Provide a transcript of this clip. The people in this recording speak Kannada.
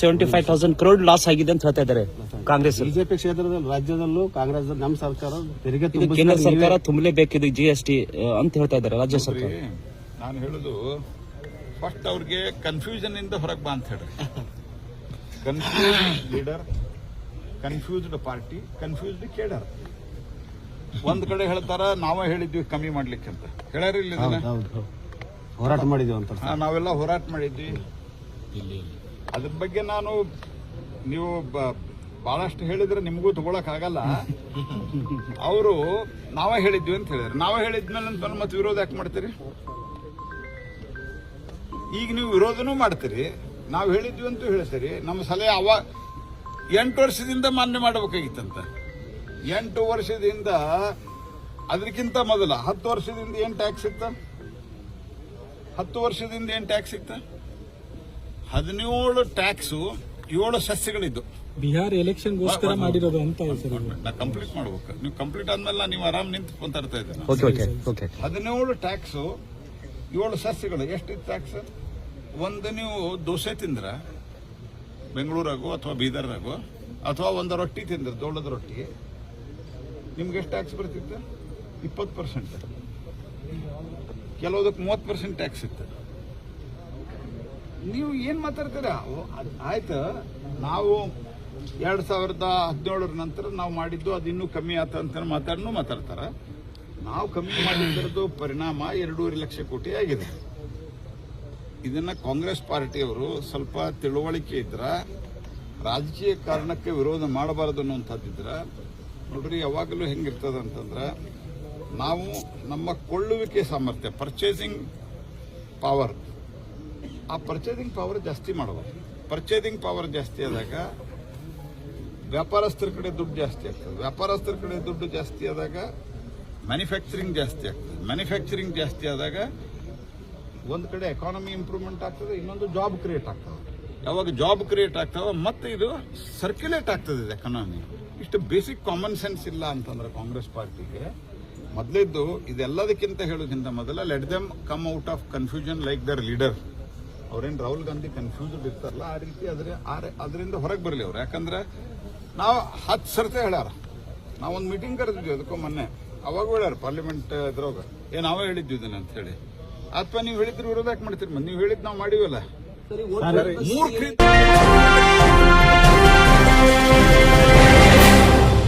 Seventy five thousand crore loss ಆಗಿದೆ ಅಂತ ಹೇಳ್ತಾ ಇದ್ದಾರೆ ಕಾಂಗ್ರೆಸ್ ಬಿಜೆಪಿ ಕ್ಷೇತ್ರದಲ್ಲಿ ರಾಜ್ಯದಲ್ಲೂ ಕಾಂಗ್ರೆಸ್ ನಮ್ಮ ಸರ್ಕಾರ ತೆರಿಗೆ ಕೇಂದ್ರ ಸರ್ಕಾರ ತುಂಬಲೇಬೇಕಿದೆ ಜಿ ಎಸ್ ಟಿ ಅಂತ ಹೇಳ್ತಾ ಇದ್ದಾರೆ ರಾಜ್ಯ ಸರ್ಕಾರ. ನಾನು ಹೇಳುದು ಫಸ್ಟ್ ಅವ್ರಿಗೆ ಕನ್ಫ್ಯೂಷನ್ ಇಂದ ಹೊರಗೆ ಬಾ ಅಂತ ಹೇಳ್ರಿ. Confuse leader confused party confused cadre ಒಂದ್ ಕಡೆ ಹೇಳ್ತಾರ ನಾವೇ ಹೇಳಿದ್ವಿ ಕಮ್ಮಿ ಮಾಡ್ಲಿಕ್ಕೆ ಅಂತ. ಹೇಳಾರಿಲ್ಲ. ಹೋರಾಟ ಮಾಡಿದ್ವಿ ಅಂತ ನಾವೆಲ್ಲ ಹೋರಾಟ ಮಾಡಿದ್ವಿ. ಅದ್ರ ಬಗ್ಗೆ ನಾನು ನೀವು ಬಹಳಷ್ಟು ಹೇಳಿದ್ರೆ ನಿಮಗೂ ತಗೊಳಕ್ ಆಗಲ್ಲ ಅವರು, ನಾವೇ ಹೇಳಿದ್ವಿ ಅಂತ ಹೇಳಿದ್ರು. ನಾವೇ ಹೇಳಿದ್ಮೇಲೆ ಅಂತ ಮತ್ತೆ ವಿರೋಧ ಯಾಕೆ ಮಾಡ್ತೀರಿ? ಈಗ ನೀವು ವಿರೋಧನೂ ಮಾಡ್ತೀರಿ. ನಾವು ಹೇಳಿದ್ವಿ ಅಂತೂ ಹೇಳ್ತೀರಿ ನಮ್ಮ ಸಲಹೆ ಅವ, ಎಂಟು ವರ್ಷದಿಂದ ಮಾನ್ಯ ಮಾಡಬೇಕಾಗಿತ್ತಂತ. ಎಂಟು ವರ್ಷದಿಂದ, ಅದಕ್ಕಿಂತ ಮೊದಲ ಹತ್ತು ವರ್ಷದಿಂದ ಏನ್ ಟ್ಯಾಕ್ಸ್ ಇತ್ತ? ಹತ್ತು ವರ್ಷದಿಂದ ಏನ್ ಟ್ಯಾಕ್ಸ್ ಇತ್ತ? ಹದಿನೇಳು ಟ್ಯಾಕ್ಸು ಏಳು ಸಸ್ಯಗಳಿದ್ದು. ಬಿಹಾರ್ ಎಲೆಕ್ಷನ್ಗೋಸ್ಕರ ಮಾಡಿರೋದು ಅಂತ. ನಾ ಕಂಪ್ಲೀಟ್ ಮಾಡ್ಬೇಕು. ನೀವು ಕಂಪ್ಲೀಟ್ ಆದ್ಮೇಲೆ ನೀವು ಆರಾಮ್ ನಿಂತು ಮಾತಾಡ್ತಾ ಇದ್ದೀನಿ ಓಕೆ ಓಕೆ ಓಕೆ. ಹದಿನೇಳು ಟ್ಯಾಕ್ಸು ಏಳು ಸಸ್ಯಗಳು. ಎಷ್ಟಿತ್ತು ಟ್ಯಾಕ್ಸ್? ಒಂದು ನೀವು ದೋಸೆ ತಿಂದ್ರ ಬೆಂಗಳೂರಾಗೋ ಅಥವಾ ಬೀದರ್ನಾಗೋ ಅಥವಾ ಒಂದು ರೊಟ್ಟಿ ತಿಂದ್ರೆ ದೊಡ್ಡದ ರೊಟ್ಟಿ ನಿಮ್ಗೆ ಎಷ್ಟು ಟ್ಯಾಕ್ಸ್ ಬರ್ತಿತ್ತು? ಇಪ್ಪತ್ತು ಪರ್ಸೆಂಟ್. ಕೆಲವುದಕ್ಕೆ ಮೂವತ್ತು ಪರ್ಸೆಂಟ್ ಟ್ಯಾಕ್ಸ್ ಇತ್ತು. ನೀವು ಏನ್ ಮಾತಾಡ್ತೀರಾ? ಆಯ್ತು. ನಾವು ಎರಡ್ ಸಾವಿರದ ಹದಿನೇಳರ ನಂತರ ನಾವು ಮಾಡಿದ್ದು ಅದು ಇನ್ನೂ ಕಮ್ಮಿ ಆತ ಅಂತ ಮಾತಾಡ್ನು ಮಾತಾಡ್ತಾರ. ನಾವು ಕಮ್ಮಿ ಮಾಡಿದ್ದರದ್ದು ಪರಿಣಾಮ ಎರಡೂವರೆ ಲಕ್ಷ ಕೋಟಿ ಆಗಿದೆ. ಇದನ್ನ ಕಾಂಗ್ರೆಸ್ ಪಾರ್ಟಿಯವರು ಸ್ವಲ್ಪ ತಿಳುವಳಿಕೆ ಇದ್ರ, ರಾಜಕೀಯ ಕಾರಣಕ್ಕೆ ವಿರೋಧ ಮಾಡಬಾರದು ಅನ್ನುವಂಥದ್ದಿದ್ರ ನೋಡ್ರಿ ಯಾವಾಗಲೂ ಹೆಂಗಿರ್ತದ ಅಂತಂದ್ರೆ, ನಾವು ನಮ್ಮ ಕೊಳ್ಳುವಿಕೆ ಸಾಮರ್ಥ್ಯ ಪರ್ಚೇಸಿಂಗ್ ಪವರ್ ಆ ಪರ್ಚೇಸಿಂಗ್ ಪವರ್ ಜಾಸ್ತಿ ಮಾಡೋದು. ಪರ್ಚೇಸಿಂಗ್ ಪವರ್ ಜಾಸ್ತಿ ಆದಾಗ ವ್ಯಾಪಾರಸ್ಥರ ಕಡೆ ದುಡ್ಡು ಜಾಸ್ತಿ ಆಗ್ತದೆ. ವ್ಯಾಪಾರಸ್ಥರ ಕಡೆ ದುಡ್ಡು ಜಾಸ್ತಿ ಆದಾಗ ಮ್ಯಾನುಫ್ಯಾಕ್ಚರಿಂಗ್ ಜಾಸ್ತಿ ಆಗ್ತದೆ. ಮ್ಯಾನುಫ್ಯಾಕ್ಚರಿಂಗ್ ಜಾಸ್ತಿ ಆದಾಗ ಒಂದು ಕಡೆ ಎಕಾನಮಿ ಇಂಪ್ರೂವ್ಮೆಂಟ್ ಆಗ್ತದೆ, ಇನ್ನೊಂದು ಜಾಬ್ ಕ್ರಿಯೇಟ್ ಆಗ್ತದೆ. ಯಾವಾಗ ಜಾಬ್ ಕ್ರಿಯೇಟ್ ಆಗ್ತಾವ ಮತ್ತೆ ಇದು ಸರ್ಕ್ಯುಲೇಟ್ ಆಗ್ತದೆ ಇದು ಎಕಾನಮಿ ಇಷ್ಟು ಬೇಸಿಕ್ ಕಾಮನ್ ಸೆನ್ಸ್ ಇಲ್ಲ ಅಂತಂದ್ರೆ ಕಾಂಗ್ರೆಸ್ ಪಾರ್ಟಿಗೆ. ಮೊದಲಿದ್ದು ಇದೆಲ್ಲದಕ್ಕಿಂತ ಹೇಳೋದಕ್ಕಿಂತ ಮೊದಲ let them come out of confusion like their leader ಅವ್ರೇನು ರಾಹುಲ್ ಗಾಂಧಿ ಕನ್ಫ್ಯೂಸ್ಡ್ ಇರ್ತಾರಲ್ಲ ಆ ರೀತಿ ಅದ್ರ ಅದರಿಂದ ಹೊರಗೆ ಬರಲಿ ಅವ್ರು. ಯಾಕಂದ್ರೆ ನಾವು ಹತ್ತು ಸರ್ತಿ ಹೇಳ್ಯಾರ. ನಾವೊಂದು ಮೀಟಿಂಗ್ ಕರೆದಿದ್ವಿ ಅದಕ್ಕೂ ಮೊನ್ನೆ. ಅವಾಗ ಹೇಳ್ಯಾರ ಪಾರ್ಲಿಮೆಂಟ್ ಇದ್ರಾಗ ಏ ನಾವೇ ಹೇಳಿದ್ವಿ ಇದನ್ನ ಅಂತ ಹೇಳಿ. ಅಥವಾ ನೀವು ಹೇಳಿದ್ರೆ ವಿರೋಧ ಯಾಕೆ ಮಾಡ್ತೀರಿ? ಮತ್ತೆ ನೀವು ಹೇಳಿದ್ ನಾವು ಮಾಡಿವಲ್ಲ. ಮೂರ್ಖ